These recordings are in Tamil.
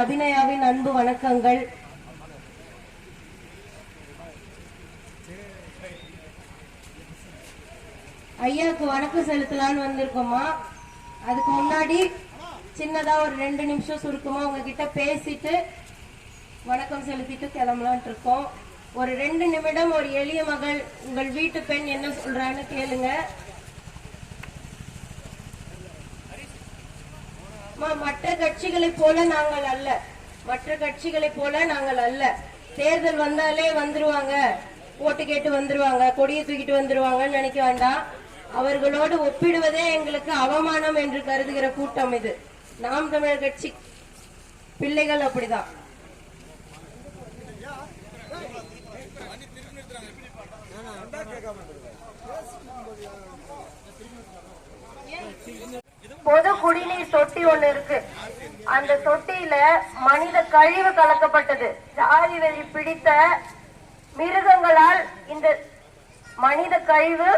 அபிநயாவின் அன்பு வணக்கங்கள். ஐயாவுக்கு வணக்கம் செலுத்தலாம்னு வந்திருக்கோமா அதுக்கு முன்னாடி சின்னதா ஒரு ரெண்டு நிமிஷம் சுருக்கமா உங்ககிட்ட பேசிட்டு வணக்கம் செலுத்திட்டு கிளம்பலான் இருக்கோம். ஒரு ரெண்டு நிமிடம் ஒரு எளிய மகள் உங்கள் வீட்டு பெண் என்ன சொல்றான்னு கேளுங்க. மற்ற கட்சிகளைப் போல நாங்கள் அல்ல. மற்ற கட்சிகளைப் போல நாங்கள் அல்ல. தேர்தல் வந்தாலே வந்துருவாங்க. ஓட்டு கேட்டு வந்துருவாங்க. கொடியை தூக்கிட்டு வந்துருவாங்கன்னு நினைக்க வேண்டாம். அவர்களோடு ஒப்பிடுவதே எங்களுக்கு அவமானம் என்று கருதுகிற கூட்டம் இது. நாம் தமிழர் கட்சி பிள்ளைகள் அப்படிதான். பொது குடிநீர் தொட்டி ஒண்ணு இருக்கு. அந்த தொட்டியில மனித கழிவு கலக்கப்பட்டது. ஜாதி வெறி பிடித்த மிருகங்களால் இந்த மனித கழிவு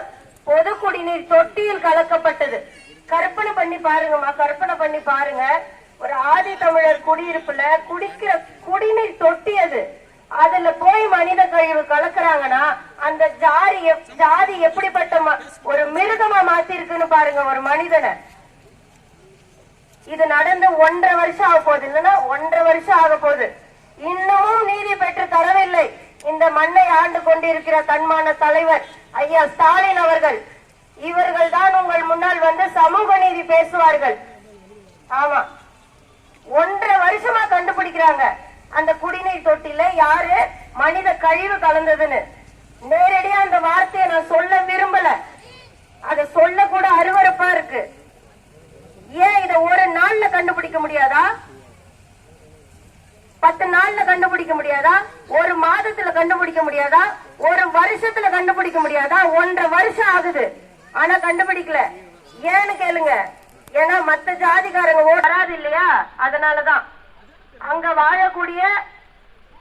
பொது குடிநீர் தொட்டியில் கலக்கப்பட்டது. கற்பனை பண்ணி பாருங்கம்மா கற்பனை பண்ணி பாருங்க. ஒரு ஆதி தமிழர் குடியிருப்புல குடிக்கிற குடிநீர் தொட்டி அது. அதுல போய் மனித கழிவு கலக்குறாங்கன்னா அந்த ஜாதி ஜாதி எப்படிப்பட்ட ஒரு மிருகமா மாத்தி இருக்குன்னு பாருங்க ஒரு மனிதனை. இது நடந்து ஒன்றரை வருஷம் ஆக போகுது இல்லைன்னா ஒன்றரை வருஷம் ஆக போகுது இன்னமும் நீதி பெற்று தரவில்லை. இந்த மண்ணை ஆண்டு கொண்டிருக்கிற தன்மான தலைவர் ஐயா ஸ்டாலின் அவர்கள். இவர்கள் தான் உங்கள் முன்னால் வந்து சமூக நீதி பேசுவார்கள். ஆமா. ஒன்றரை வருஷமா கண்டுபிடிக்கிறாங்க. அந்த குடிநீர் தொட்டில யாரு? மனித கழிவு கலந்ததுன்னு. நேரடியா அந்த வார்த்தையை நான் சொல்ல விரும்பல. அதை சொல்ல கூட அருவருப்பா இருக்கு. ஏன் இத ஒரு நாள்ல கண்டுபிடிக்க முடியாதா? பத்து நாள்ல கண்டுபிடிக்க முடியாதா? ஒரு மாதத்துல கண்டுபிடிக்க முடியாதா? ஒரு வருஷத்துல கண்டுபிடிக்க முடியாதா? ஒன்றரை வருஷம் ஆகுது. ஆனா கண்டுபிடிக்கல. ஏன்னு கேளுங்க. ஏன்னா மத்த ஜாதிக்காரங்க வராது இல்லையா? அதனாலதான். அங்க வாழக்கூடிய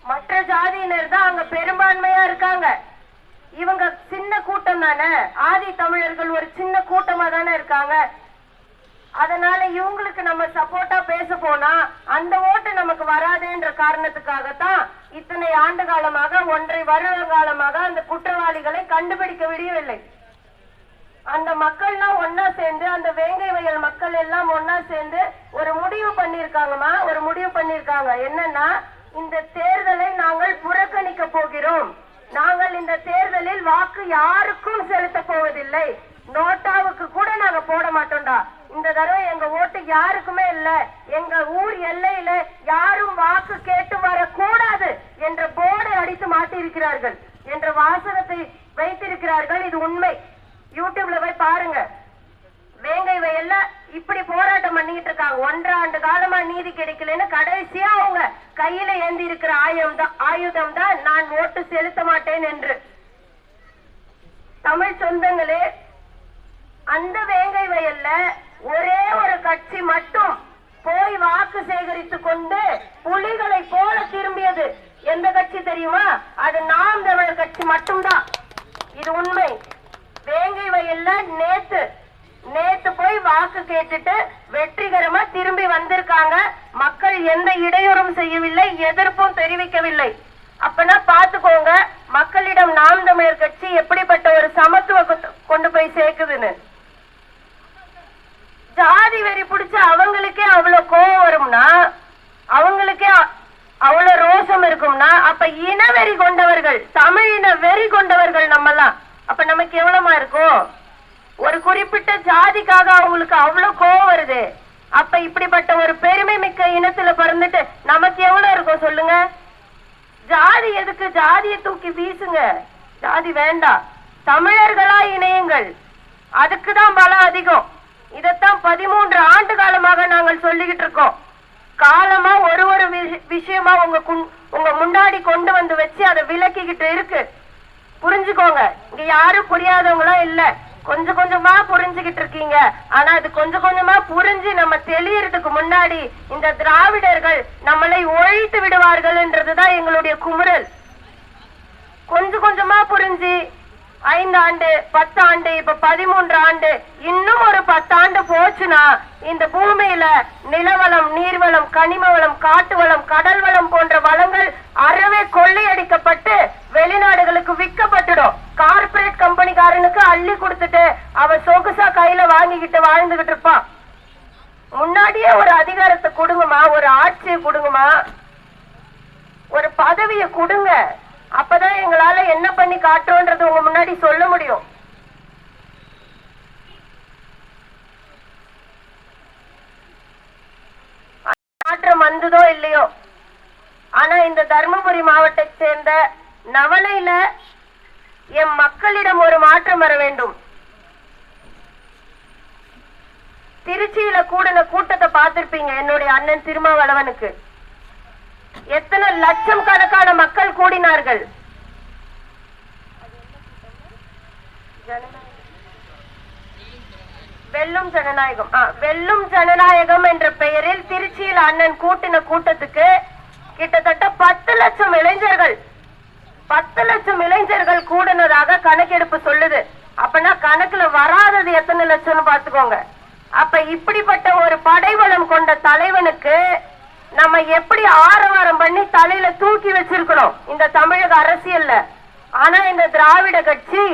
மற்ற ஜாதியினர் தான் அங்க பெரும்பான்மையா இருக்காங்க. இவங்க சின்ன கூட்டம் தானே? ஆதி தமிழர்கள் ஒரு சின்ன கூட்டமா தானே இருக்காங்க? அதனால இவங்களுக்கு நம்ம சப்போர்ட்டா பேச போனா அந்த ஓட்டு நமக்கு வராதுன்ற காரணத்துக்காகத்தான் இத்தனை ஆண்டு காலமாக ஒன்றை வருட காலமாக அந்த குற்றவாளிகளை கண்டுபிடிக்க விடவில்லை அந்த மக்கள்லாம் ஒன்னா சேர்ந்து அந்த வேங்கை வயல் மக்கள் எல்லாம் ஒன்னா சேர்ந்து ஒரு முடிவு பண்ணிருக்காங்கம்மா ஒரு முடிவு பண்ணிருக்காங்க என்னன்னா இந்த தேர்தலை நாங்கள் புறக்கணிக்க போகிறோம். நாங்கள் இந்த தேர்தலில் வாக்கு யாருக்கும் செலுத்த போவதில்லை. நோட்டாவுக்கு கூட நாங்க போட மாட்டோம்டா. இந்த தடவை எங்க ஓட்டு யாருக்குமே இல்ல. எங்க ஊர் எல்லையில யாரும் வாக்கு கேட்டு வரக்கூடாது என்ற போர்டை அடித்து மாட்டியிருக்கிறார்கள். என்ற வாசகத்தை வைத்திருக்கிறார்கள். இது உண்மை. யூடியூப்ல போய் பாருங்க. வேங்கை வயல்ல இப்படி போராட்டம் பண்ணிட்டு இருக்காங்க. ஒன்றரை ஆண்டு காலமா நீதி கிடைக்கலன்னு கடைசியா அவங்க கையில ஏந்தி இருக்கிற ஆயுதம் தான் ஆயுதம் தான் நான் ஓட்டு செலுத்த மாட்டேன் என்று. தமிழ் சொந்தங்களே அந்த வேங்கை வயல்ல ஒரே ஒரு கட்சி மட்டும் போய் வாக்கு சேகரித்து கொண்டு புலிகளை போல திரும்பியது. எந்த கட்சி தெரியுமா? அது நாம் தமிழர் கட்சி மட்டும்தான். இது உண்மை. வேங்கை வயல்ல நேத்து நேத்து போய் வாக்கு கேட்டுட்டு வெற்றிகரமா திரும்பி வந்திருக்காங்க. மக்கள் எந்த இடையூறும் செய்யவில்லை எதிர்ப்பும் தெரிவிக்கவில்லை. அப்பனா பாத்துக்கோங்க மக்களிடம் நாம் தமிழர் கட்சி எப்படிப்பட்ட ஒரு சமத்துவ கொண்டு போய் சேர்க்குதுன்னு. ஜாதி வெறி பிடிச்ச அவங்களுக்கே அவ்வளவு கோவம் வரும்னா அவங்களுக்கே அவ்வளவு ரோஷம் இருக்கும்னா அப்ப இன வெறி கொண்டவர்கள் தமிழின வெறி கொண்டவர்கள் நம்மலாம் அப்ப நமக்கு எவ்வளவுமா இருக்கும் ஒரு குறிப்பிட்ட ஜாதிக்காக அவங்களுக்கு அவ்வளவு கோவம் வருது. அப்ப இப்படிப்பட்ட ஒரு பெருமை மிக்க இனத்துல பிறந்துட்டு நமக்கு எவ்வளவு இருக்கும் சொல்லுங்க. ஜாதி எதுக்கு? ஜாதியை தூக்கி வீசுங்க. ஜாதி வேண்டாம். தமிழர்களா இணையுங்கள். அதுக்கு தான் பலம் அதிகம். இதைத்தான் பதிமூன்று ஆண்டு காலமாக நாங்கள் சொல்லிக்கிட்டு இருக்கோம். காலமா ஒரு ஒரு விஷயமா உங்க உங்க முன்னாடி கொண்டு வந்து வச்சு அதை விளக்கிக்கிட்டு இருக்கு. புரிஞ்சுக்கோங்க. இங்க யாரும் புரியாதவங்களா இல்ல. கொஞ்சம் கொஞ்சமா புரிஞ்சுகிட்டு இருக்கீங்க. ஆனா அது கொஞ்சம் கொஞ்சமா புரிஞ்சு நம்ம தெளியறதுக்கு முன்னாடி இந்த திராவிடர்கள் நம்மளை ஒழித்து விடுவார்கள் என்றதுதான் எங்களுடைய குமுறல். கொஞ்சம் கொஞ்சமா புரிஞ்சு ஐந்து ஆண்டு பத்து ஆண்டு இப்ப பதிமூன்று ஆண்டு இன்னும் ஒரு பத்தாண்டு போச்சுன்னா இந்த பூமியில நிலவளம் நீர்வளம் கனிம வளம் காட்டு வளம் கடல் வளம் போன்ற வளங்கள் அறவே கொள்ளையடிக்கப்பட்டு வெளிநாடுகளுக்கு விற்கப்பட்டுடும். கார்ப்பரேட் கம்பெனிக்காரனுக்கு அள்ளி கொடுத்துட்டு அவன் சொகுசா கையில வாங்கிக்கிட்டு வாழ்ந்துகிட்டு இருப்பான். முன்னாடியே ஒரு அதிகாரத்தை கொடுங்கம்மா ஒரு ஆட்சியை கொடுங்கம்மா. ஒரு பதவியை கொடுங்க. அப்பதான் எங்களால என்ன பண்ணி காட்டுறோன்றது உங்க முன்னாடி சொல்ல முடியும். மாற்றம் வந்ததோ இல்லையோ? ஆனா இந்த தர்மபுரி மாவட்டத்தை சேர்ந்த நவலையில என் மக்களிடம் ஒரு மாற்றம் வர வேண்டும். திருச்சியில கூடின கூட்டத்தை பார்த்திருப்பீங்க என்னுடைய அண்ணன் திருமாவளவனுக்கு. எத்தனை லட்சம் கணக்கான மக்கள் கூடினார்கள்? வெல்லும் ஜனநாயகம். வெல்லும் ஜனநாயகம் என்ற பெயரில் திருச்சியில் அண்ணன் கூட்டின கூட்டத்துக்கு கிட்டத்தட்ட பத்து லட்சம் இளைஞர்கள் பத்து லட்சம் இளைஞர்கள் கூடுனதாக கணக்கெடுப்பு சொல்லுது. அப்பனா கணக்குல வராதது எத்தனை லட்சம்னு பாத்துக்கோங்க அப்ப இப்படிப்பட்ட ஒரு படைவளம் கொண்ட தலைவனுக்கு நம்ம எப்படி ஆரவாரம் பண்ணி தலையில தூக்கி வச்சிருக்கணும்? இந்த தமிழக அரசியல்ல. ஆனா இந்த திராவிட கட்சி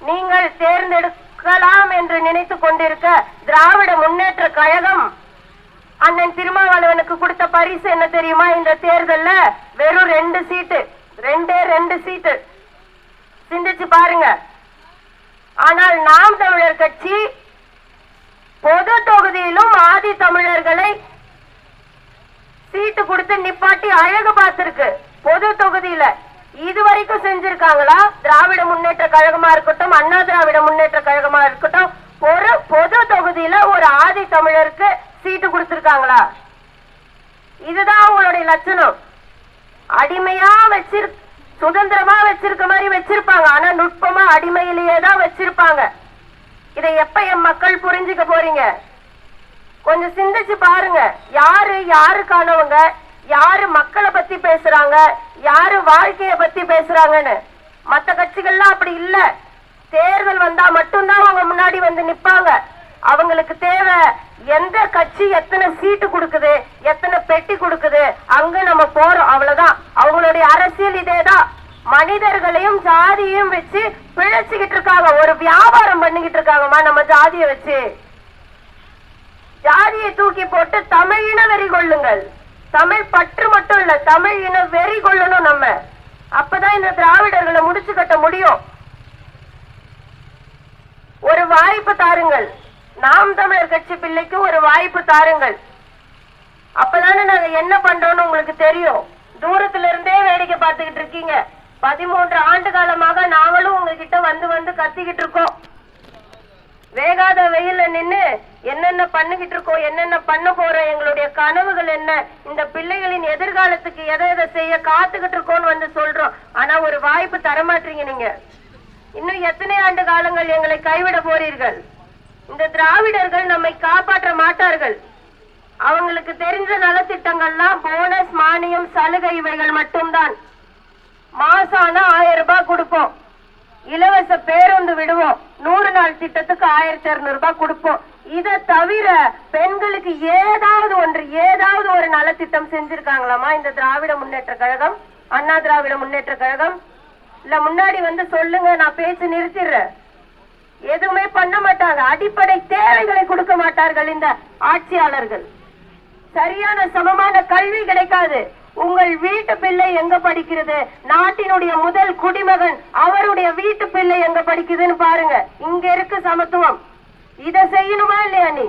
நீங்கள் தேர்ந்தெடுக்கலாம் என்று நினைத்து கொண்டிருக்க திராவிட முன்னேற்ற கழகம் அண்ணன் திருமாவளவனுக்கு கொடுத்த பரிசு என்ன தெரியுமா? இந்த தேர்தல்ல வெறும் ரெண்டு சீட்டு. ரெண்டே ரெண்டு சீட்டு. சிந்திச்சு பாருங்க. ஆனால் நாம் தமிழர் கட்சி பொது தொகுதியிலும் ஆதி தமிழர்களை சீட்டு நிப்பாட்டி அழகு பார்த்திருக்கு. பொது தொகுதியில. இதுவரைக்கும் செஞ்சிருக்காங்களா? திராவிட முன்னேற்ற கழகமா இருக்கட்டும் அண்ணா திராவிட முன்னேற்ற கழகமா இருக்கட்டும் ஒரு பொது தொகுதியில ஒரு ஆதி தமிழருக்கு சீட்டு கொடுத்திருக்காங்களா? இதுதான் அவங்களுடைய லட்சணம். அடிமையா வச்சிரு சுதந்திரமா வச்சிருக்க மாதிரி வச்சிருப்பாங்க. ஆனா நுட்பமா அடிமையிலேயே தான் வச்சிருப்பாங்க. இதை எப்ப என் மக்கள் புரிஞ்சுக்க போறீங்க? கொஞ்சம் சிந்திச்சு பாருங்க. யாரு யாருக்கானவங்க யாரு மக்களை பத்தி பேசுறாங்க? யாரு வாழ்க்கைய பத்தி பேசுறாங்கன்னு? மத்த கட்சிகள்லாம் அப்படி இல்ல. தேர்தல் வந்தா மட்டும்தான் அவங்க முன்னாடி வந்து நிப்பாங்க. அவங்களுக்கு தேவை எந்த கட்சி எத்தனை சீட்டு கொடுக்குது எத்தனை பெட்டி கொடுக்குது அங்க நம்ம போறோம் அவ்வளவுதான். அவங்களுடைய அரசியல் இதேதான். மனிதர்களையும் ஜாதியையும் வச்சு பிழைச்சுக்கிட்டு இருக்காங்க. ஒரு வியாபாரம் பண்ணிக்கிட்டு இருக்காங்கம்மா நம்ம ஜாதியை வச்சு. ஜாதியை தூக்கி போட்டு தமிழின வெறி கொள்ளுங்கள். தமிழ் பற்று மட்டும் இல்ல தமிழ் இன வெறி கொள்ளணும் நம்ம. அப்பதான் இந்த திராவிடர்களை முடிச்சு கட்ட முடியும். ஒரு வாய்ப்பு தாருங்கள். நாம் தமிழர் கட்சி பிள்ளைக்கு ஒரு வாய்ப்பு தாருங்கள். அப்பதானே நாங்க என்ன பண்றோம்னு உங்களுக்கு தெரியும். தூரத்துல இருந்தே வேடிக்கை பார்த்துக்கிட்டு இருக்கீங்க. பதிமூன்று ஆண்டு காலமாக நாங்களும் உங்ககிட்ட வந்து வந்து கத்திக்கிட்டு இருக்கோம். வேகாத வெயில்ல நின்று என்னென்ன பண்ணிக்கிட்டு இருக்கோம் என்னென்ன பண்ண போறோம் எங்களுடைய கனவுகள் என்ன இந்த பிள்ளைகளின் எதிர்காலத்துக்கு எதை எதை செய்ய காத்துக்கிட்டு இருக்கோம்னு வந்து சொல்றோம். ஆனா ஒரு வாய்ப்பு தரமாட்டீங்க நீங்க. இன்னும் எத்தனை ஆண்டு காலங்கள் எங்களை கைவிட போறீர்கள்? இந்த திராவிடர்கள் நம்மை காப்பாற்ற மாட்டார்கள். அவங்களுக்கு தெரிஞ்ச நலத்திட்டங்கள்லாம் போனஸ் மானியம் சலுகை இவைகள் மட்டும்தான். மாசான ஆயிரம் ரூபாய் கொடுப்போம். இலவச பேருந்து விடுவோம். நூறு நாள் திட்டத்துக்கு ஆயிரத்தி இருநூறு ரூபாய் கொடுப்போம். இதை தவிர பெண்களுக்கு ஏதாவது ஒன்று ஏதாவது ஒரு நலத்திட்டம் செஞ்சிருக்காங்களாமா இந்த திராவிட முன்னேற்ற கழகம்? அண்ணா திராவிட முன்னேற்ற கழகம்? இல்ல முன்னாடி வந்து சொல்லுங்க நான் பேச்சு நிறுத்திடுறேன். எதுவுமே பண்ண மாட்டாங்க. அடிப்படை தேவைகளை கொடுக்க மாட்டார்கள் இந்த ஆட்சியாளர்கள். சரியான சமமான கல்வி கிடைக்காது. உங்கள் வீட்டு பிள்ளை எங்க படிக்கிறது? நாட்டினுடைய முதல் குடிமகன் அவருடைய வீட்டு பிள்ளை எங்க படிக்குதுன்னு பாருங்க. இங்க இருக்கு சமத்துவம். இத செய்யணுமா இல்லையா நீ?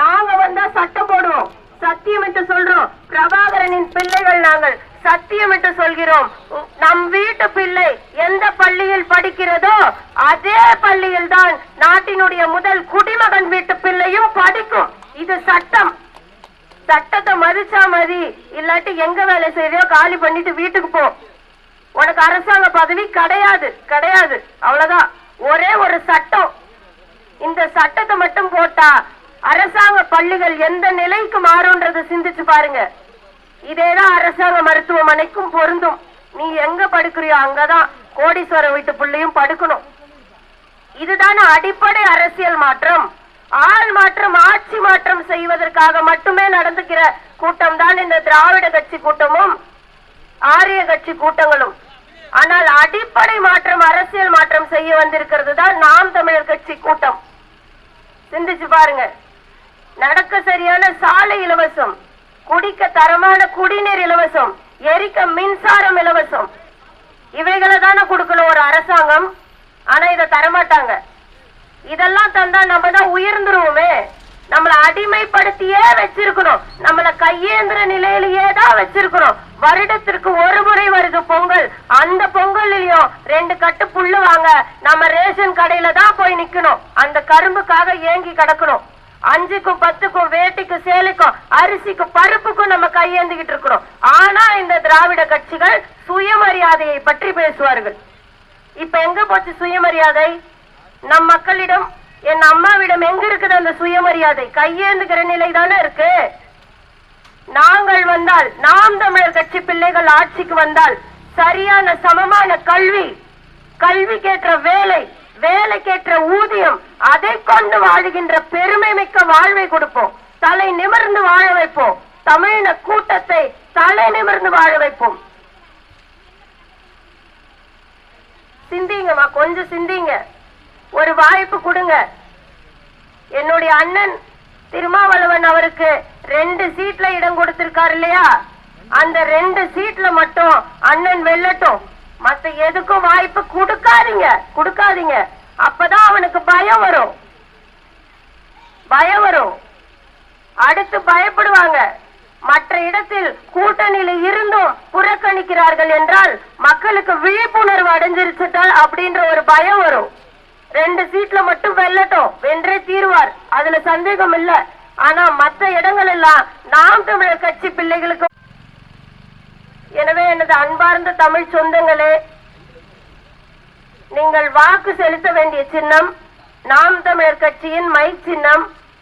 நாங்க வந்தா சட்டம் போடுவோம். சத்தியமிட்டு சொல்றோம். பிரபாகரனின் பிள்ளைகள் நாங்கள் சத்தியமிட்டு சொல்கிறோம். நம் வீட்டு பிள்ளை எந்த பள்ளியில் படிக்கிறதோ அதே பள்ளியில் தான் நாட்டினுடைய முதல் குடிமகன் வீட்டு பிள்ளையும் படிக்கும். இது சட்டம். சட்டத்தை மதிச்சா மதி இல்லாட்டி எங்க வேலை செய்யறியோ காலி பண்ணிட்டு வீட்டுக்கு போ. உனக்கு அரசாங்க பதவி கிடையாது கிடையாது. அவ்வளவுதான். ஒரே ஒரு சட்டம். இந்த சட்டத்தை மட்டும் போட்டா அரசாங்க பள்ளிகள் எந்த நிலைக்கு மாறும்ன்றத சிந்திச்சு பாருங்க. இதேதான் அரசாங்க மருத்துவமனைக்கும் பொருந்தும். நீ எங்க படுக்கிறியோ அங்கதான் கோடீஸ்வரர் வீட்டு பிள்ளையும் படுக்கணும். இதுதானே அடிப்படை அரசியல் மாற்றம். ஆள் மாற்றம் ஆட்சி மாற்றம் செய்வதற்காக மட்டுமே நடந்துக்கிற கூட்டம் தான் இந்த திராவிட கட்சி கூட்டமும் ஆரிய கட்சி கூட்டங்களும். ஆனால் அடிப்படை மாற்றம் அரசியல் மாற்றம் செய்ய வந்திருக்கிறது தான் நாம் தமிழர் கட்சி கூட்டம். சிந்திச்சு பாருங்க. நடக்க சரியான சாலை இலவசம் குடிக்க தரமான குடிநீர் இலவசம் எரிக்க மின்சாரம் இலவசம் இவைகளை தானே கொடுக்கணும் ஒரு அரசாங்கம். ஆனா இதை தரமாட்டாங்க. இதெல்லாம் தந்தா நம்ம தான் உயர்ந்துருவோமே. நம்மளை அடிமைப்படுத்தியே வச்சிருக்கணும். நம்மள கையேந்திர நிலையிலேயே தான் வச்சிருக்கணும். வருடத்திற்கு ஒரு முறை வருது பொங்கல். அந்த பொங்கல்லையும் ரெண்டு கட்டு புல்லு வாங்க நம்ம ரேஷன் கடையில தான் போய் நிக்கணும். அந்த கரும்புக்காக ஏங்கி கிடக்கணும். அஞ்சுக்கும் பத்துக்கும் வேட்டிக்கும் சேலைக்கும் அரிசிக்கும் பருப்புக்கும் நம்ம கையேந்திக்கிட்டு இருக்கிறோம். ஆனா இந்த திராவிட கட்சிகள் சுயமரியாதையை பற்றி பேசுவார்கள். இப்ப எங்க போச்சு சுயமரியாதை? நம் மக்களிடம் என் அம்மாவிடம் எங்க இருக்குது அந்த சுயமரியாதை? கையேந்துகிற நிலை தானே இருக்கு. நாங்கள் வந்தால் நாம் தமிழர் கட்சி பிள்ளைகள் ஆட்சிக்கு வந்தால் சரியான சமமான கல்வி கல்விக்கேற்ற வேலை வேலைக்கேற்ற ஊதியம் அதை கொண்டு வாழுகின்ற பெருமை மிக்க வாழ்வை கொடுப்போம். தலை நிமிர்ந்து வாழ வைப்போம். தமிழின கூட்டத்தை தலை நிமிர்ந்து வாழ வைப்போம். சிந்திங்கம்மா கொஞ்சம் சிந்திங்க. ஒரு வாய்ப்பு கொடுங்க. என்னுடைய அண்ணன் திருமாவளவன் அவருக்கு ரெண்டு சீட்ல இடம் கொடுத்திருக்காரு இல்லையா? அந்த ரெண்டு சீட்ல மட்டும் அண்ணன் வெல்லட்டும். மத்த எதுக்கும் வாய்ப்பு கொடுக்காதீங்க கொடுக்காதீங்க. அப்பதான் அவனுக்கு பயம் வரும். பயம் வரும். அடுத்து பயப்படுவாங்க. மற்ற இடத்தில் கூட்டணியில இருந்தும் புறக்கணிக்கிறார்கள் என்றால் மக்களுக்கு விழிப்புணர்வு அடைஞ்சிருச்சுட்டால் அப்படின்ற ஒரு பயம் வரும். ரெண்டு சீட்ல மட்டும் வெல்லட்டும். வென்றே தீருவார். அதுல சந்தேகம் இல்ல. ஆனா மற்ற இடங்கள் எல்லாம் நாம் தமிழர் கட்சி பிள்ளைகளுக்கு எனவே எனது அன்பார்ந்த தமிழ் சொந்தங்களே நீங்கள் வாக்கு செலுத்த வேண்டிய சின்னம் நாம் தமிழர் கட்சியின் மை சின்னம்